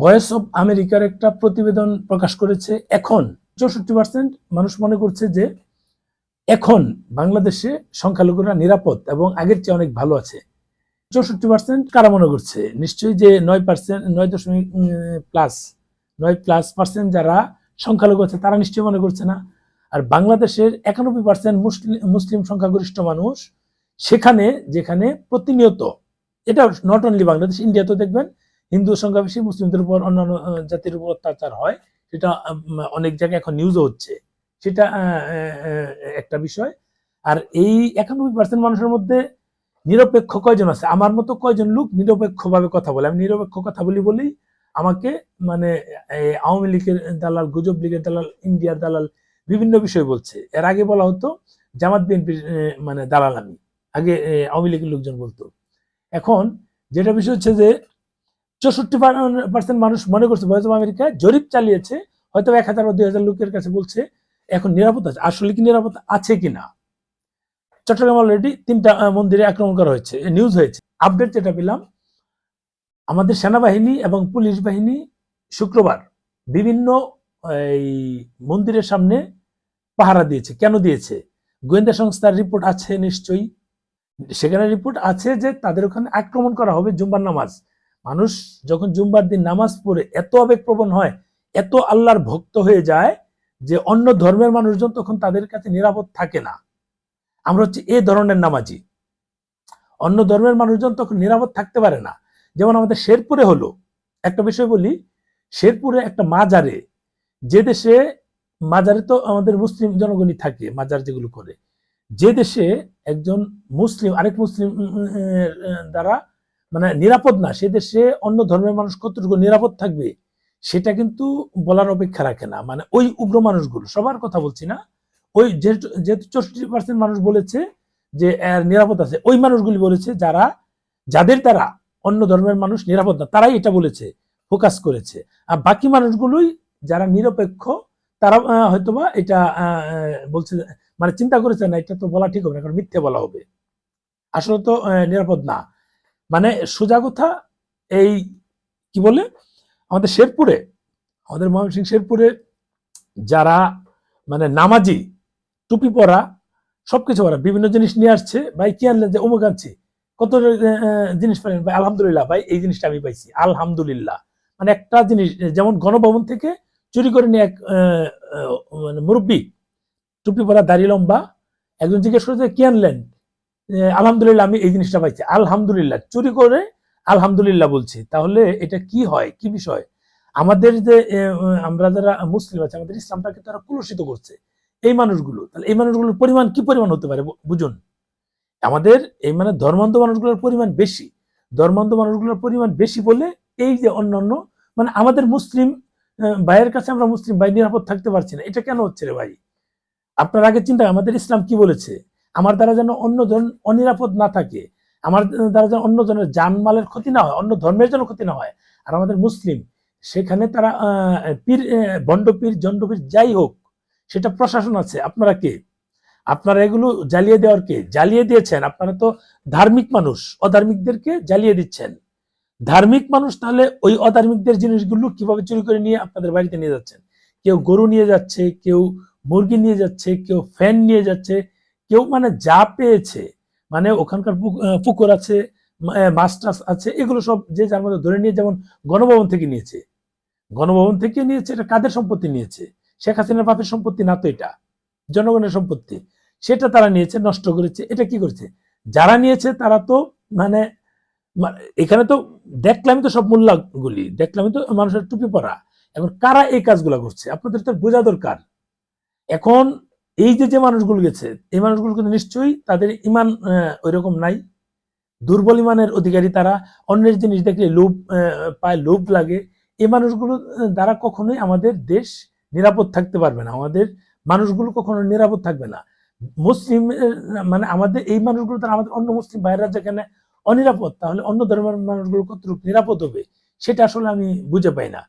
Voice of আমেরিকার একটা প্রতিবেদন প্রকাশ করেছে এখন। চৌষট্টি পার্সেন্ট মানুষ মনে করছে যে এখন বাংলাদেশে সংখ্যালঘুরা নিরাপদ এবং আগের চেয়ে অনেক ভালো আছে। চৌষট্টি পার্সেন্ট কারা মনে করছে? নিশ্চয়ই যে নয় পার্সেন্ট নয় দশমিক প্লাস নয় প্লাস পার্সেন্ট যারা সংখ্যালঘু আছে, তারা নিশ্চয়ই মনে করছে না। আর বাংলাদেশের একানব্বই পার্সেন্ট মুসলিম মুসলিম সংখ্যাগরিষ্ঠ মানুষ, সেখানে, যেখানে প্রতিনিয়ত এটা নট অনলি বাংলাদেশ ইন্ডিয়াতেও দেখবেন হিন্দু সংখ্যা বেশি, মুসলিমদের উপর অন্যান্য জাতির উপর অত্যাচার হয়, সেটা অনেক জায়গায় এখন নিউজও হচ্ছে। সেটা একটা বিষয়। আর এই একানব্বই পার্সেন্ট মানুষের মধ্যে নিরপেক্ষ কয়জন আছে? আমার মতো কয়জন লোক নিরপেক্ষভাবে কথা বলে। আমি নিরপেক্ষ কথা বলি বলেই আমাকে মানে আওয়ামী লীগের দালাল, গুজব লীগের দালাল, ইন্ডিয়ার দালাল, বিভিন্ন বিষয় বলছে। এর আগে বলা হতো, জামাত বিএনপির মানে দালাল আমি। আগে আওয়ামী লীগের লোকজন বলতো। এখন যেটা বিষয় হচ্ছে যে চৌষট্টি পার্সেন্ট মানুষ মনে করছে ভয়েস অফ আমেরিকা জরিপ চালিয়েছে, হয়তো এক হাজার বা দুই হাজার লোকের কাছে বলছে, এখন নিরাপদ আছে। আসলে কি নিরাপদ আছে কিনা চট্টগ্রাম অলরেডি তিনটা মন্দিরে আক্রমণ করা হয়েছে নিউজ হয়েছে। আপডেট যেটা পেলাম, আমাদের সেনাবাহিনী এবং পুলিশ বাহিনী শুক্রবার বিভিন্ন, এই, মন্দিরের সামনে পাহারা দিয়েছে। কেন দিয়েছে? গোয়েন্দা সংস্থার রিপোর্ট আছে নিশ্চয়ই। সেখানে রিপোর্ট আছে যে তাদের ওখানে আক্রমণ করা হবে জুম্বার নামাজ। মানুষ যখন জুম্বার দিন নামাজ পড়ে, এত আবেগপ্রবণ হয়, এত আল্লাহর ভক্ত হয়ে যায় যে অন্য ধর্মের মানুষজন তখন তাদের কাছে নিরাপদ থাকে না। আমরা হচ্ছে এ ধরনের নামাজি। অন্য ধর্মের মানুষজন তখন নিরাপদ থাকতে পারে না। যেমন আমাদের শেরপুরে হলো, একটা বিষয় বলি, শেরপুরে একটা মাজারে, যে দেশে মাজারে তো আমাদের মুসলিম জনগণই থাকে, মাজার যেগুলো করে, যে দেশে একজন মুসলিম, আরেক মুসলিম দ্বারা মানে নিরাপদ না, সে দেশে অন্য ধর্মের মানুষ কতটুকু নিরাপদ থাকবে, সেটা কিন্তু বলার অপেক্ষা রাখে না। মানে ওই উগ্র মানুষগুলো, সবার কথা বলছি না, ওই যেহেতু চৌষট্টি পার্সেন্ট মানুষ বলেছে যে নিরাপদ আছে, ওই মানুষগুলি বলেছে যারা, যাদের দ্বারা অন্য ধর্মের মানুষ নিরাপদ না, তারাই এটা বলেছে, ফোকাস করেছে। আর বাকি মানুষগুলোই যারা নিরপেক্ষ, তারা হয়তোবা এটা বলছে মানে চিন্তা করেছে না, এটা তো বলা ঠিক হবে না কারণ মিথ্যে বলা হবে। আসলে তো নিরাপদ না। মানে সোজা কথা এই, কি বলে? আমাদের শেরপুরে, আমাদের ময়মনসিংহ শেরপুরে যারা মানে নামাজি, টুপি পরা, সবকিছু ওরা বিভিন্ন জিনিস নিয়ে আসছে। ভাই, কি আনলেন যে অমুক আনছি? কত জিনিস পেলেন ভাই, আলহামদুলিল্লাহ, ভাই, এই জিনিসটা আমি পাইছি। আলহামদুলিল্লাহ। মানে একটা জিনিস, যেমন গণভবন থেকে চুরি করে নিয়ে এক মানে মুরব্বী, টুপি পরা, দাড়ি লম্বা, একজন জিজ্ঞেস করেছে, কি আনলেন? আলহামদুলিল্লাহ আমি এই জিনিসটা পাইছি। আলহামদুলিল্লাহ, চুরি করে আলহামদুলিল্লাহ বলছি। তাহলে এটা কি হয়? কি বিষয়? আমাদের যে আমরা যারা মুসলিম আছে, আমাদের ইসলামটাকে তারা কুলসিত করছে। এই মানুষগুলো, তাহলে এই মানুষগুলোর পরিমাণ কি পরিমাণ হতে পারে বুঝুন? আমাদের এই মানে ধর্মান্ধ মানুষগুলোর পরিমাণ বেশি। ধর্মান্ধ মানুষগুলোর পরিমাণ বেশি বলে এই যে অন্যান্য মানে আমাদের মুসলিম ভাইয়ের কাছে আমরা মুসলিম ভাই নিরাপদ থাকতে পারছি না। এটা কেন হচ্ছে রে ভাই? আপনার আগে চিন্তা আমাদের ইসলাম কি বলেছে? আমার দ্বারা যেন অন্য জন অনিরাপদ না থাকে আমার দ্বারা যেন অন্য জনের জানমালের ক্ষতি না হয় অন্য ধর্মের জন্য ক্ষতি না হয়। আর আমাদের মুসলিম সেখানে তারা পীর আহ, ভণ্ড পীর জন্ড যাই হোক সেটা প্রশাসন আছে। আপনারা কে? আপনারা এগুলো জ্বালিয়ে দেওয়ার কে? জ্বালিয়ে দিয়েছেন। আপনারা তো ধার্মিক মানুষ অধার্মিকদেরকে জ্বালিয়ে দিচ্ছেন। ধার্মিক মানুষ তাহলে ওই অধার্মিকদের জিনিসগুলো কীভাবে চুরি করে নিয়ে আপনাদের বাড়িতে নিয়ে যাচ্ছেন? কেউ গরু নিয়ে যাচ্ছে কেউ মুরগি নিয়ে যাচ্ছে কেউ ফ্যান নিয়ে যাচ্ছে কেউ মানে যা পেয়েছে মানে ওখানকার পুকুর আছে মা- আহ, মাছ টাছ আছে এগুলো সব যে যার মধ্যে ধরে নিয়ে যেমন গণভবন থেকে নিয়েছে। গণভবন থেকে নিয়েছে এটা কাদের সম্পত্তি নিয়েছে? শেখ হাসিনার বাপের সম্পত্তি না তো এটা? জনগণের সম্পত্তি। সেটা তারা নিয়েছে নষ্ট করেছে এটা কি করেছে? যারা নিয়েছে তারা তো মানে এখানে তো দেখলামই তো সব মোল্লাগুলি দেখলামই তো মানুষের টুপি পরা। এখন কারা এই কাজগুলো করছে? আপনাদের তো বোঝা দরকার। এখন এই যে যে মানুষগুলো গেছে, এই মানুষগুলো কিন্তু নিশ্চয়ই তাদের ইমান ওই রকম নাই। দুর্বল ইমানের অধিকারী তারা, অন্যের জিনিস দেখলে লোভ পায়, লোভ লাগে। এই মানুষগুলো দ্বারা কখনোই আমাদের দেশ নিরাপদ থাকতে পারবে না। আমাদের মানুষগুলো কখনো নিরাপদ থাকবে না। মুসলিম মানে আমাদের এই মানুষগুলো তারা আমাদের অন্য মুসলিম ভাইরা যেখানে অনিরাপদ? তাহলে অন্য ধর্মের মানুষগুলো কতটুকু নিরাপদ হবে? সেটা আসলে আমি বুঝে পাই না।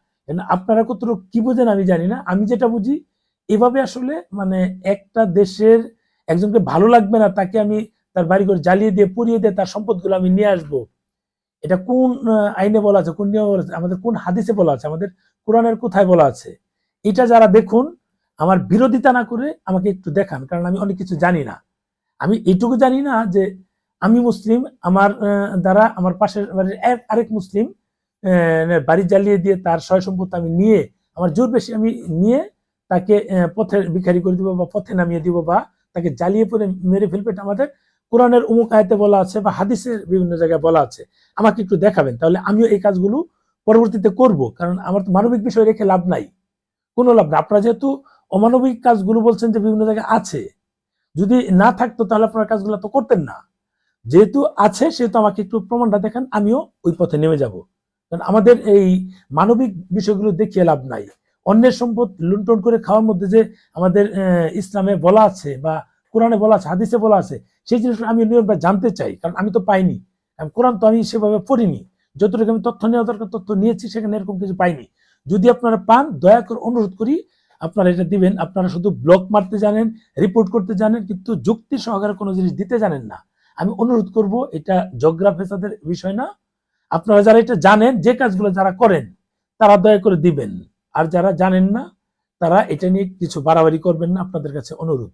আপনারা কতটুকু কি বুঝেন আমি জানি না। আমি যেটা বুঝি এভাবে আসলে মানে একটা দেশের একজনকে ভালো লাগবে না, তাকে আমি তার বাড়ি করে জ্বালিয়ে দিয়ে, পুড়িয়ে দিয়ে তার সম্পদগুলো আমি নিয়ে আসব? এটা কোন আইনে বলা আছে, কোন নিয়মে বলা আছে, আমাদের কোন হাদিসে বলা আছে, আমাদের কোরআনের কোথায় বলা আছে? এটা যারা দেখুন, আমার বিরোধিতা না করে আমাকে একটু দেখান, কারণ আমি অনেক কিছু জানি না। আমি এটুকু জানি না যে আমি মুসলিম, আমার দ্বারা আমার পাশের বাড়ির এক- আরেক মুসলিম বাড়ি জ্বালিয়ে দিয়ে তার সয় সম্পত্তি আমি নিয়ে, আমার জোর বেশি আমি নিয়ে তাকে পথে ভিখারি করে দিব বা পথে নামিয়ে দিব বা তাকে জ্বালিয়ে পরে মেরে ফেলবে, এটা আমাদের কোরআনের উমুক আয়তে বলা আছে বা হাদিসের বিভিন্ন জায়গায় বলা আছে। আমাকে একটু দেখাবেন, তাহলে আমিও এই কাজগুলো পরবর্তীতে করব, কারণ আমার তো মানবিক বিষয় রেখে লাভ নাই। কোনো লাভ না আপনারা যেহেতু অমানবিক কাজগুলো বলছেন যে বিভিন্ন জায়গায় আছে, যদি না থাকতো তাহলে আপনার কাজগুলো তো করতেন না। যেহেতু আছে, সেহেতু আমাকে একটু প্রমাণটা দেখান, আমিও ওই পথে নেমে যাব। কারণ আমাদের এই মানবিক বিষয়গুলো দেখিয়ে লাভ নাই। অন্যের সম্পদ লুণ্ঠন করে খাওয়ার মধ্যে যে আমাদের ইসলামে বলা আছে বা কোরআনে বলা আছে, হাদিসে বলা আছে, সেই জিনিসটা আমি নিয়মটা জানতে চাই, কারণ আমি তো পাইনি। কোরআন তো আমি সেভাবে পড়িনি। যতটুকু আমি তথ্য নেওয়া দরকার, তথ্য নিয়েছি, সেখানে এরকম কিছু পাইনি। যদি আপনারা পান, দয়া করে অনুরোধ করি, আপনারা এটা দিবেন। আপনারা শুধু ব্লক মারতে জানেন, রিপোর্ট করতে জানেন, কিন্তু যুক্তি সহকারে কোনো জিনিস দিতে জানেন না। আমি অনুরোধ করব, এটা জগ্রা ফেসাদের বিষয় না। আপনারা যারা এটা জানেন, যে কাজগুলো যারা করেন, তারা দয়া করে দিবেন। আর যারা জানেন না তারা এটা নিয়ে কিছু বাড়াবাড়ি করবেন না। আপনাদের কাছে অনুরোধ।